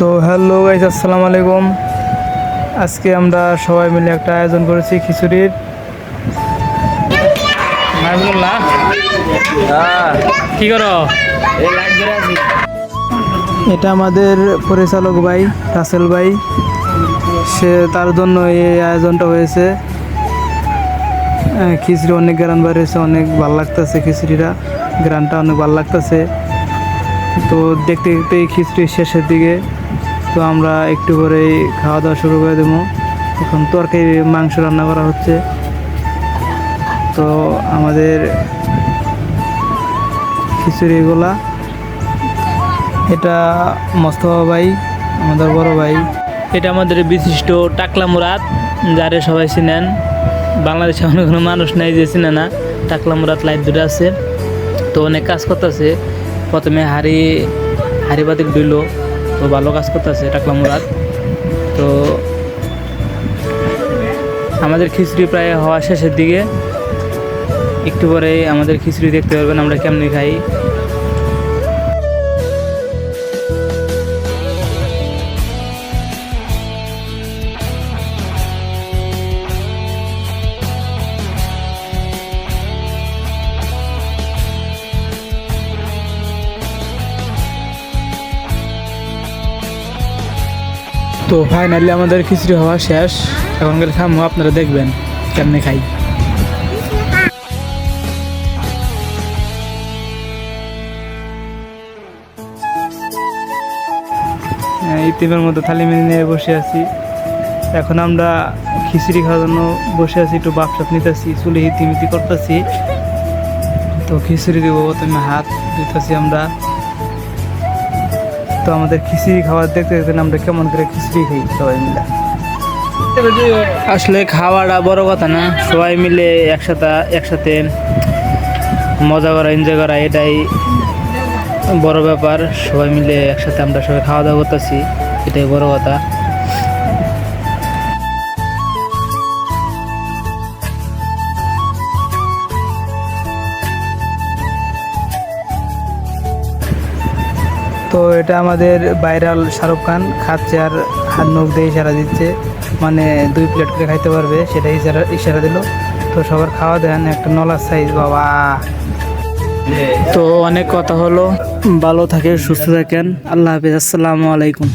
তো hello guys আসসালামু আলাইকুম। আজকে আমরা সবাই মিলে একটা আয়োজন করেছি খিচুড়ির। নাজমুল্লাহ কি করো? এটা আমাদের পরিচালক ভাই রাসেল ভাই। সে তার জন্য এই আয়োজনটা হয়েছে। খিচুড়ি অনেক গ্রান বার হয়েছে অনেক ভালো লাগতেছে খিচুড়িটা। গ্রানটা অনেক ভালো লাগতেছে। তো দেখতে দেখতে এই খিচুড়ি শেষের দিকে তো আমরা একটু করেই খাওয়া দাওয়া শুরু করে দেবো। এখন তরকারি, মাংস রান্না করা হচ্ছে। তো আমাদের খিচুড়িগুলা এটা মোস্তফা ভাই, আমাদের বড় ভাই। এটা আমাদের বিশিষ্ট টাকলা মুরাদ, যারে সবাই চিনেন। বাংলাদেশে অনেক কোনো মানুষ নাই যে চিনে না। টাকলা মুরাদ লাইট দুটো আছে। তো অনেক কাজ করতেছে। প্রথমে হাড়ি হাড়ি বাতিল তো ভালো কাজ করতেছে টাকলা মুরাদ। তো আমাদের খিচুড়ি প্রায় হওয়া শেষের দিকে। একটু পরে আমাদের খিচুড়ি দেখতে পারবেন, আমরা কেমনি খাই। তো ফাইনালি আমাদের খিচুড়ি হওয়া শেষ। এখন গেলে খামো আপনারা দেখবেন কেমনে খাই। হ্যাঁ, ইতিমের মতো থালি মেনে নিয়ে বসে আছি। এখন আমরা খিচুড়ি খাওয়ার জন্য বসে আছি একটু বাপসাপ নিতেছি চুলে হিতিমিতি করতেছি। তো খিচুড়ি দেবো তুমি হাত দিতেছি আমরা। তো আমাদের খিচুড়ি খাবার দেখতে দেখতে আমরা কেমন করে খিচুড়ি খাই সবাই মিলে। আসলে খাওয়াটা বড় কথা না, সবাই মিলে একসাথে একসাথে মজা করা এনজয় করা, এটাই বড় ব্যাপার। সবাই মিলে একসাথে আমরা সবাই খাওয়া দাওয়া করতেছি, এটাই বড় কথা। তো এটা আমাদের ভাইরাল শাহরুখ খান খাচ্ছে আর হাত মুখ দিয়ে ইশারা দিচ্ছে। মানে দুই প্লেট করে খাইতে পারবে সেটা ইশারা ইশারা দিল। তো সবার খাওয়া দেন, একটা নলার সাইজ বাবা। তো অনেক কথা হলো। ভালো থাকে সুস্থ থাকেন। আল্লাহ হাফিজ, আসসালামু আলাইকুম।